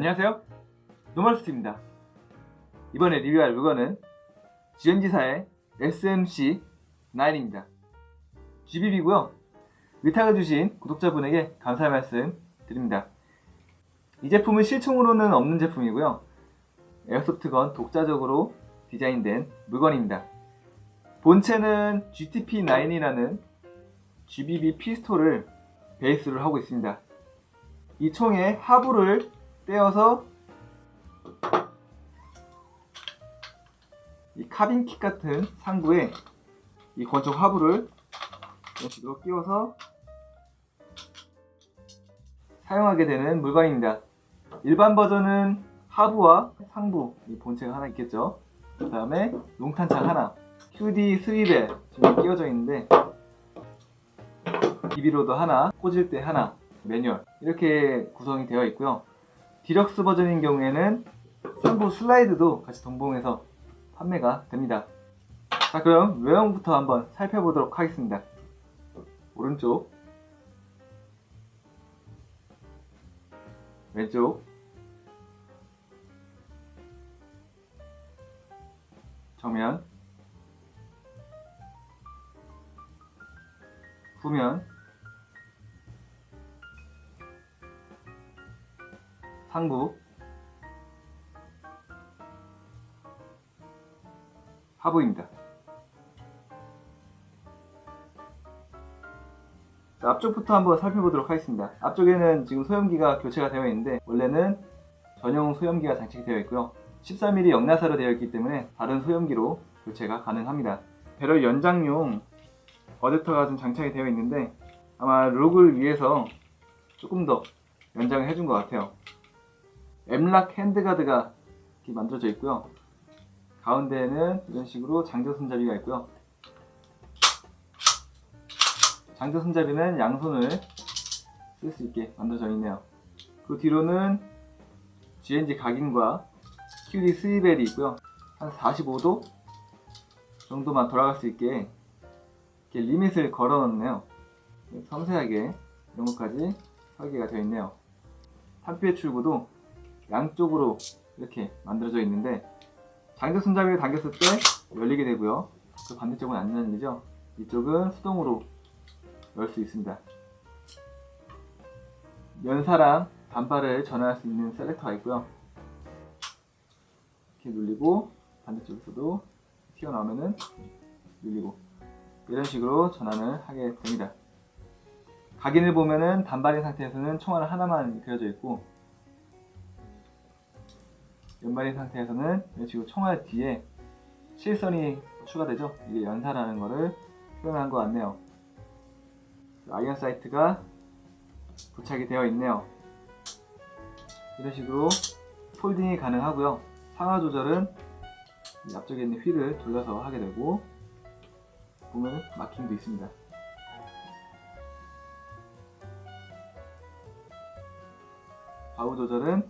안녕하세요. 노멀스트입니다. 이번에 리뷰할 물건은 GMG사의 SMC9입니다. GBB고요. 위탁을 주신 구독자분에게 감사의 말씀 드립니다. 이 제품은 실총으로는 없는 제품이고요. 에어소프트건 독자적으로 디자인된 물건입니다. 본체는 GTP9이라는 GBB 피스톨을 베이스로 하고 있습니다. 이 총의 하부를 떼어서 이 카빈킥 같은 상부에 이 권총 하부를 이런 식으로 끼워서 사용하게 되는 물건입니다. 일반 버전은 하부와 상부 이 본체가 하나 있겠죠. 그 다음에 롱탄창 하나, QD 스윕에 지금 끼워져 있는데 DB로도 하나, 꽂을 때 하나, 매뉴얼 이렇게 구성이 되어 있고요. 디럭스 버전인 경우에는 상부 슬라이드도 같이 동봉해서 판매가 됩니다. 자 그럼 외형부터 한번 살펴보도록 하겠습니다. 오른쪽 왼쪽 정면 후면 상부 하부입니다. 자, 앞쪽부터 한번 살펴보도록 하겠습니다. 앞쪽에는 지금 소염기가 교체가 되어 있는데 원래는 전용 소염기가 장착이 되어 있고요. 13mm 역나사로 되어 있기 때문에 다른 소염기로 교체가 가능합니다. 배럴 연장용 어댑터가 좀 장착이 되어 있는데 아마 룩을 위해서 조금 더 연장을 해준 것 같아요. 엠락 핸드가드가 이렇게 만들어져 있고요. 가운데에는 이런 식으로 장전 손잡이가 있고요. 장전 손잡이는 양손을 쓸 수 있게 만들어져 있네요. 그 뒤로는 GNG 각인과 QD 스위벨이 있고요. 한 45도 정도만 돌아갈 수 있게 이렇게 리밋을 걸어 놓네요. 섬세하게 이런 것까지 설계가 되어 있네요. 탄피의 출구도 양쪽으로 이렇게 만들어져 있는데 장전 손잡이를 당겼을 때 열리게 되고요. 그 반대쪽은 안 열리죠. 이쪽은 수동으로 열 수 있습니다. 연사랑 단발을 전환할 수 있는 셀렉터가 있고요. 이렇게 눌리고 반대쪽에서도 튀어나오면은 눌리고 이런 식으로 전환을 하게 됩니다. 각인을 보면은 단발인 상태에서는 총알 하나만 그려져 있고 연발인 상태에서는 이런 식으로 총알 뒤에 실선이 추가되죠. 이게 연사라는 거를 표현한 것 같네요. 아이언 사이트가 부착이 되어 있네요. 이런 식으로 폴딩이 가능하고요. 상하 조절은 이 앞쪽에 있는 휠을 돌려서 하게 되고 보면 마킹도 있습니다. 좌우 조절은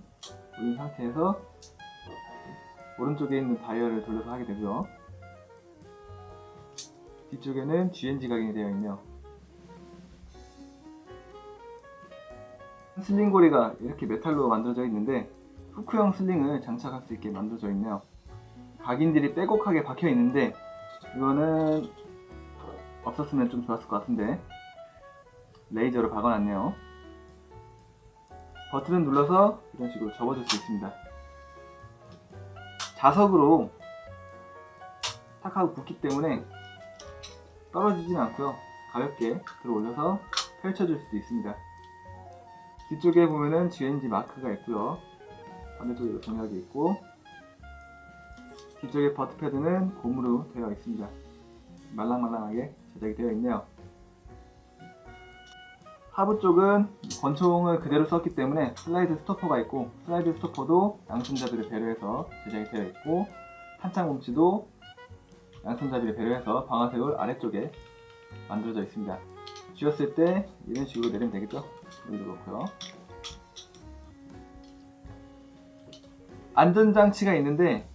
올린 상태에서 오른쪽에 있는 다이얼을 돌려서 하게 되고요. 뒤쪽에는 GNG 각인이 되어 있네요. 슬링 고리가 이렇게 메탈로 만들어져 있는데 후크형 슬링을 장착할 수 있게 만들어져 있네요. 각인들이 빼곡하게 박혀 있는데 이거는 없었으면 좀 좋았을 것 같은데 레이저로 박아놨네요. 버튼을 눌러서 이런 식으로 접어줄 수 있습니다. 자석으로 탁 하고 붙기 때문에 떨어지진 않고요. 가볍게 들어 올려서 펼쳐줄 수도 있습니다. 뒤쪽에 보면은 GNG 마크가 있고요. 반대쪽에도 동일하게 있고 뒤쪽에 버트 패드는 고무로 되어 있습니다. 말랑말랑하게 제작이 되어 있네요. 하부 쪽은 권총을 그대로 썼기 때문에 슬라이드 스토퍼가 있고 슬라이드 스토퍼도 양손잡이를 배려해서 제작이 되어 있고 탄창 뭉치도 양손잡이를 배려해서 방아쇠울 아래쪽에 만들어져 있습니다. 쥐었을 때 이런 식으로 내리면 되겠죠? 여기도 그렇고요. 안전장치가 있는데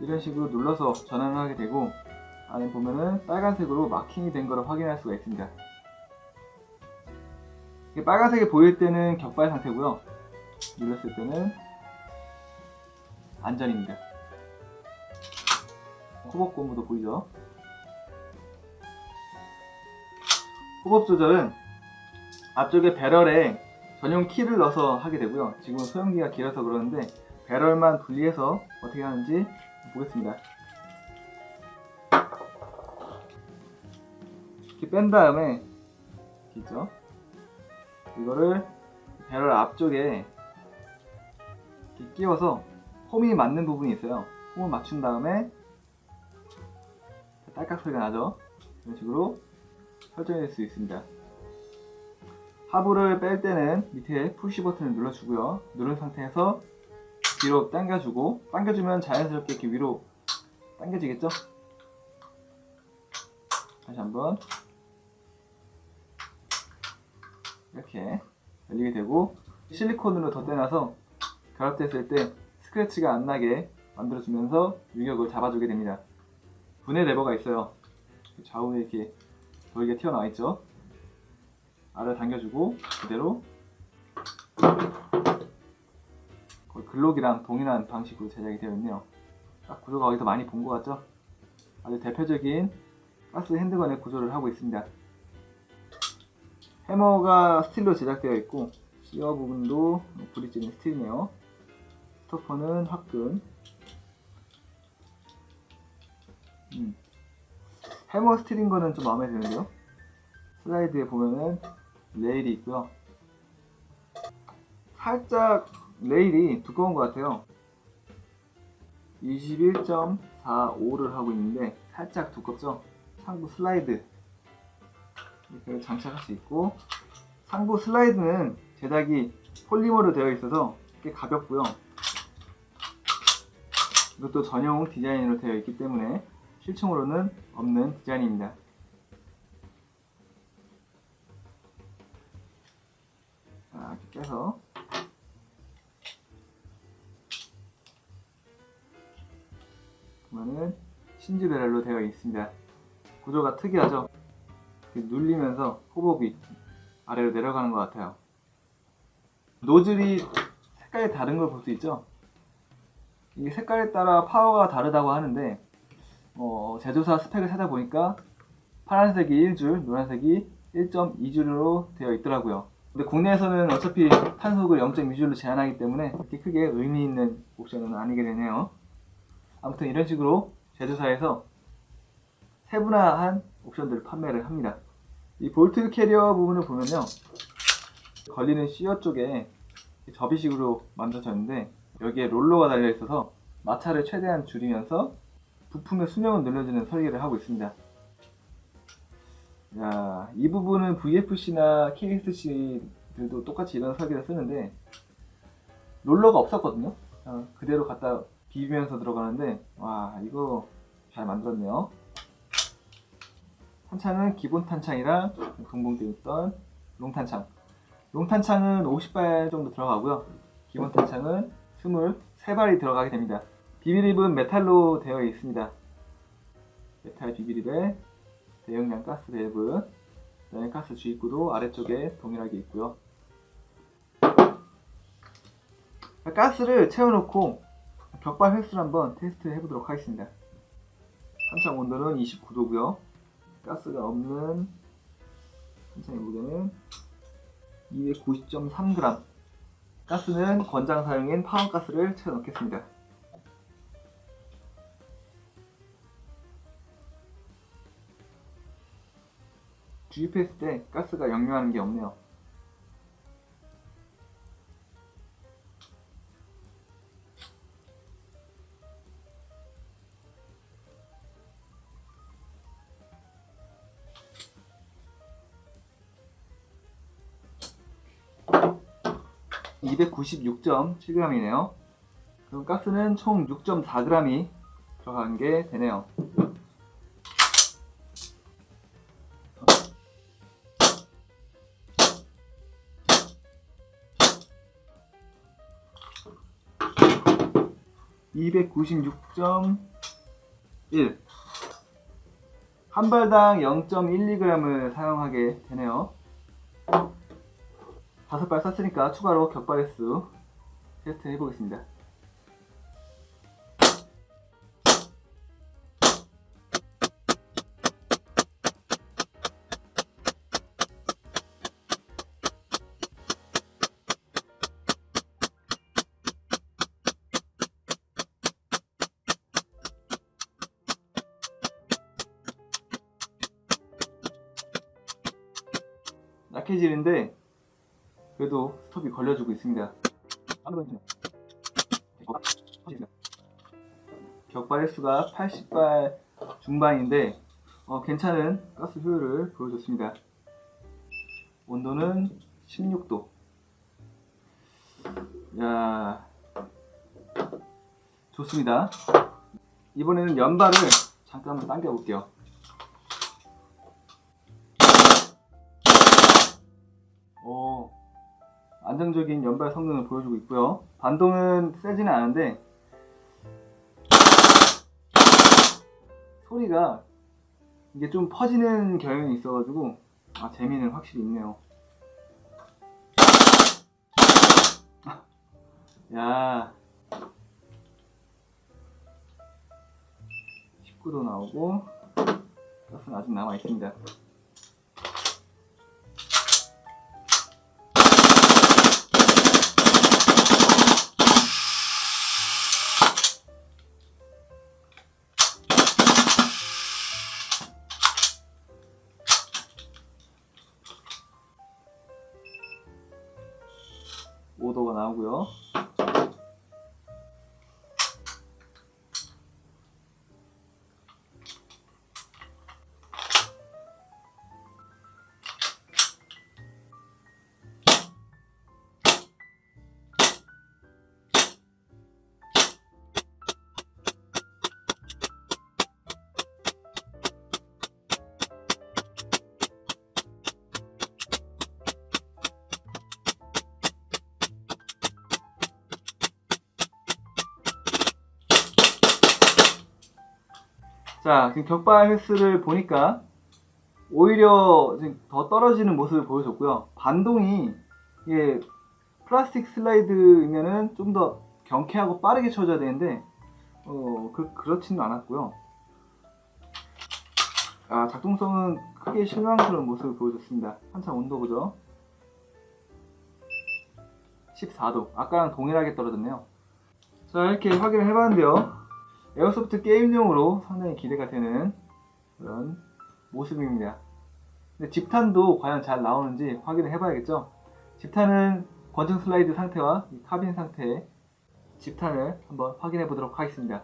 이런 식으로 눌러서 전환을 하게 되고 안에 보면은 빨간색으로 마킹이 된 것을 확인할 수가 있습니다. 빨간색이 보일 때는 격발 상태고요. 눌렀을 때는 안전입니다. 호법 고무도 보이죠? 호법 조절은 앞쪽에 배럴에 전용 키를 넣어서 하게 되고요. 지금 은 소형기가 길어서 그러는데 배럴만 분리해서 어떻게 하는지 보겠습니다. 이렇게 뺀 다음에 있죠? 이거를 배럴 앞쪽에 끼워서 홈이 맞는 부분이 있어요. 홈을 맞춘 다음에 딸깍 소리가 나죠? 이런 식으로 설정할 수 있습니다. 하부를 뺄 때는 밑에 푸시 버튼을 눌러주고요. 누른 상태에서 뒤로 당겨주고 당겨주면 자연스럽게 이렇게 위로 당겨지겠죠? 다시 한번 이렇게 열리게 되고 실리콘으로 덧대놔서 결합됐을 때 스크래치가 안 나게 만들어주면서 유격을 잡아주게 됩니다. 분해 레버가 있어요. 좌우에 이렇게 돌게 튀어나와 있죠. 알을 당겨주고 그대로 글록이랑 동일한 방식으로 제작이 되어 있네요. 딱 구조가 어디서 많이 본 것 같죠? 아주 대표적인 가스 핸드건의 구조를 하고 있습니다. 해머가 스틸로 제작되어 있고 시어 부분도 브릿지는 스틸이네요. 스토퍼는 화끈. 음. 해머 스틸인 거는 좀 마음에 드는데요. 슬라이드에 보면은 레일이 있고요. 살짝 레일이 두꺼운 것 같아요. 21.45를 하고 있는데 살짝 두껍죠? 상부 슬라이드 이렇게 장착할 수 있고 상부 슬라이드는 제작이 폴리머로 되어 있어서 꽤 가볍고요. 이것도 전용 디자인으로 되어 있기 때문에 실층으로는 없는 디자인입니다. 자, 이렇게 빼서 보면은 신지 배럴로 되어 있습니다. 구조가 특이하죠? 눌리면서 호복이 아래로 내려가는 것 같아요. 노즐이 색깔이 다른 걸 볼 수 있죠? 이게 색깔에 따라 파워가 다르다고 하는데 어, 제조사 스펙을 찾아보니까 파란색이 1줄, 노란색이 1.2줄로 되어 있더라고요. 근데 국내에서는 어차피 탄속을 0.2줄로 제한하기 때문에 그렇게 크게 의미 있는 옵션은 아니게 되네요. 아무튼 이런 식으로 제조사에서 세분화한 옵션들을 판매를 합니다. 이 볼트 캐리어 부분을 보면요. 걸리는 시어 쪽에 접이식으로 만들어져 있는데 여기에 롤러가 달려 있어서 마찰을 최대한 줄이면서 부품의 수명을 늘려주는 설계를 하고 있습니다. 야, 이 부분은 VFC나 KSC들도 똑같이 이런 설계를 쓰는데 롤러가 없었거든요. 어, 그대로 갖다 비비면서 들어가는데 와 이거 잘 만들었네요. 탄창은 기본 탄창이랑 동봉되어 있던 롱탄창. 롱탄창은 50발 정도 들어가고요. 기본 탄창은 23발이 들어가게 됩니다. 비비립은 메탈로 되어 있습니다. 메탈 비비립에 대용량 가스 밸브, 그다음에 가스 주입구도 아래쪽에 동일하게 있고요. 가스를 채워놓고 격발 횟수를 한번 테스트 해보도록 하겠습니다. 탄창 온도는 29도고요. 가스가 없는 탄창의 무게는 290.3g. 가스는 권장 사용인 파워가스를 채워 넣겠습니다. 주입했을 때 가스가 역류하는 게 없네요. (296.7g이네요) 그럼 가스는 총 6.4g이 들어간 게 되네요. (296.1) 한 발당 0.12g을 사용하게 되네요. 다섯 발 썼으니까 추가로 격발 횟수 테스트 해보겠습니다. 약해지는데 그래도 스톱이 걸려주고 있습니다. 격발 횟수가 80발 중반인데 어, 괜찮은 가스 효율을 보여줬습니다. 온도는 16도. 야 좋습니다. 이번에는 연발을 잠깐만 당겨 볼게요. 안정적인 연발 성능을 보여주고 있고요. 반동은 세지는 않은데 소리가 이게 좀 퍼지는 경향이 있어가지고 아 재미는 확실히 있네요. 야 19도 나오고 가스는 아직 남아 있습니다. 오도가 나오고요. 자, 지금 격발 횟수를 보니까 오히려 지금 더 떨어지는 모습을 보여줬고요. 반동이 이게 플라스틱 슬라이드면은 좀 더 경쾌하고 빠르게 쳐줘야 되는데 어, 그, 그렇지는 않았고요. 아, 작동성은 크게 실망스러운 모습을 보여줬습니다. 한참 온도 보죠. 14도. 아까랑 동일하게 떨어졌네요. 자, 이렇게 확인을 해봤는데요. 에어소프트 게임용으로 상당히 기대가 되는 그런 모습입니다. 근데 집탄도 과연 잘 나오는지 확인을 해봐야겠죠. 집탄은 권총 슬라이드 상태와 이 카빈 상태의 집탄을 한번 확인해 보도록 하겠습니다.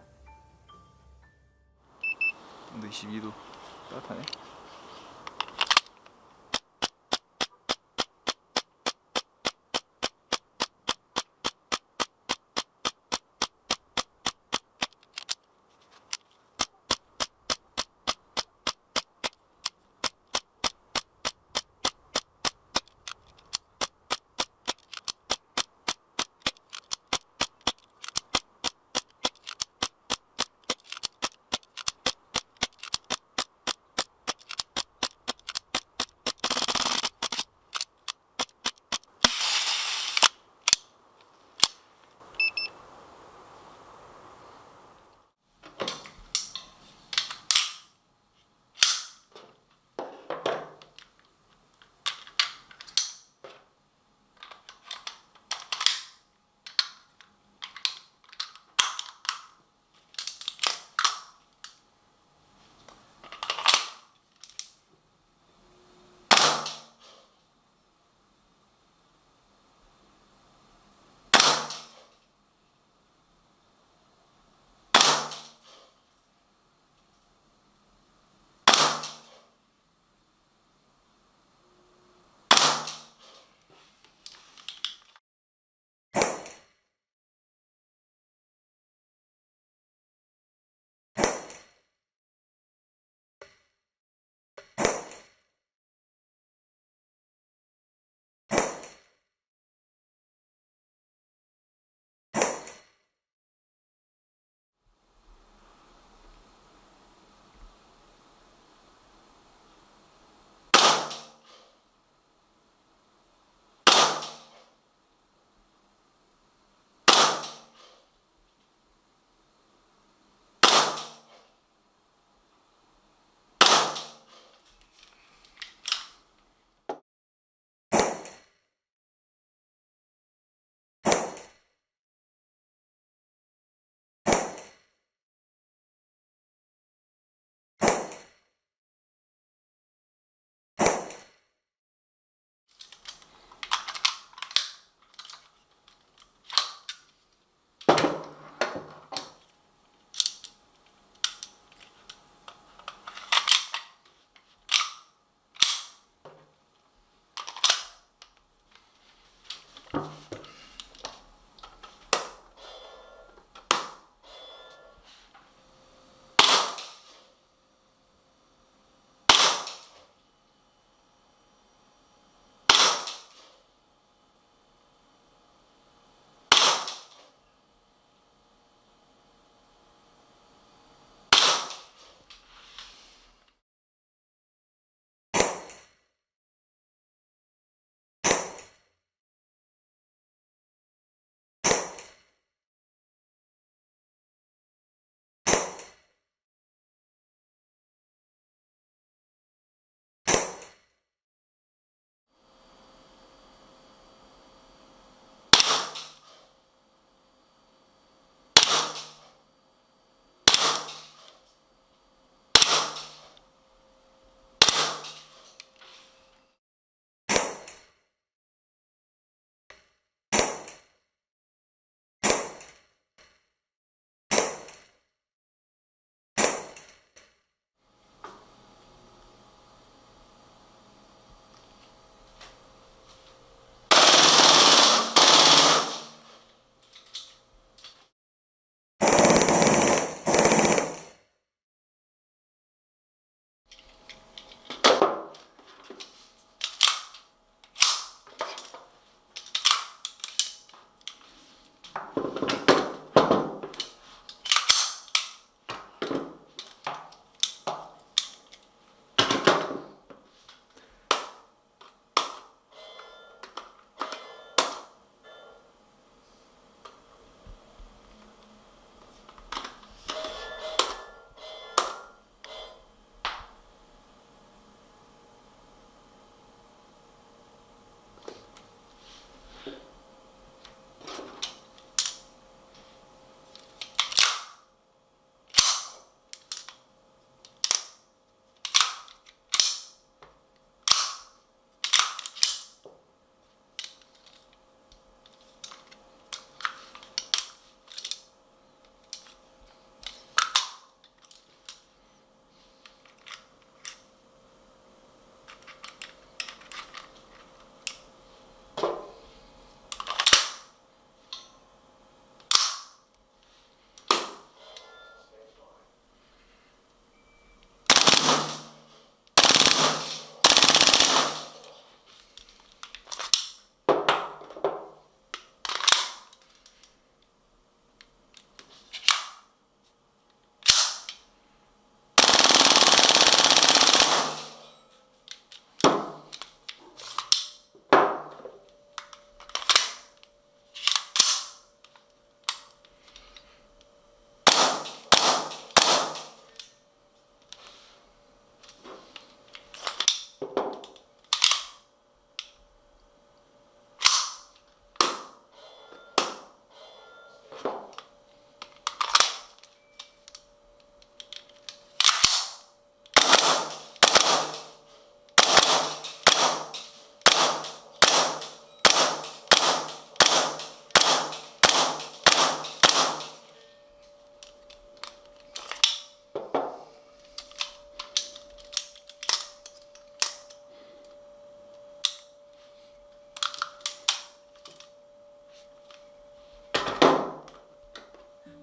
온도 22도 따뜻하네.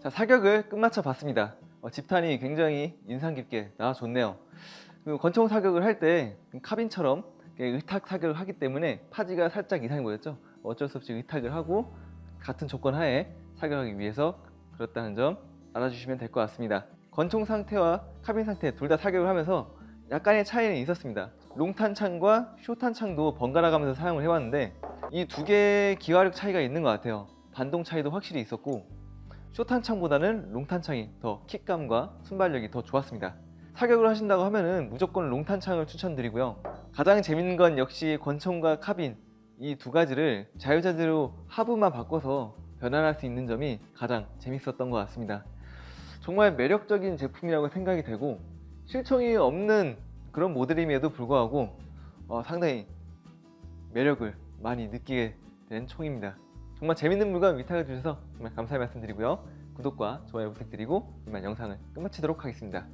자, 사격을 끝마쳐 봤습니다. 어, 집탄이 굉장히 인상 깊게 나와줬네요. 그 권총 사격을 할 때 카빈처럼 의탁 사격을 하기 때문에 파지가 살짝 이상해 보였죠. 어쩔 수 없이 의탁을 하고 같은 조건 하에 사격하기 위해서 그렇다는 점 알아주시면 될 것 같습니다. 권총 상태와 카빈 상태 둘 다 사격을 하면서 약간의 차이는 있었습니다. 롱탄창과 쇼탄창도 번갈아 가면서 사용을 해왔는데 이 두 개의 기화력 차이가 있는 것 같아요. 반동 차이도 확실히 있었고 쇼탄창보다는 롱탄창이 더 킥감과 순발력이 더 좋았습니다. 사격을 하신다고 하면은 무조건 롱탄창을 추천드리고요. 가장 재밌는 건 역시 권총과 카빈 이 두 가지를 자유자재로 하부만 바꿔서 변환할 수 있는 점이 가장 재밌었던 것 같습니다. 정말 매력적인 제품이라고 생각이 되고 실총이 없는 그런 모델임에도 불구하고 어, 상당히 매력을 많이 느끼게 된 총입니다. 정말 재밌는 물건 위탁을 주셔서 정말 감사의 말씀드리고요. 구독과 좋아요 부탁드리고 이만 영상을 끝마치도록 하겠습니다.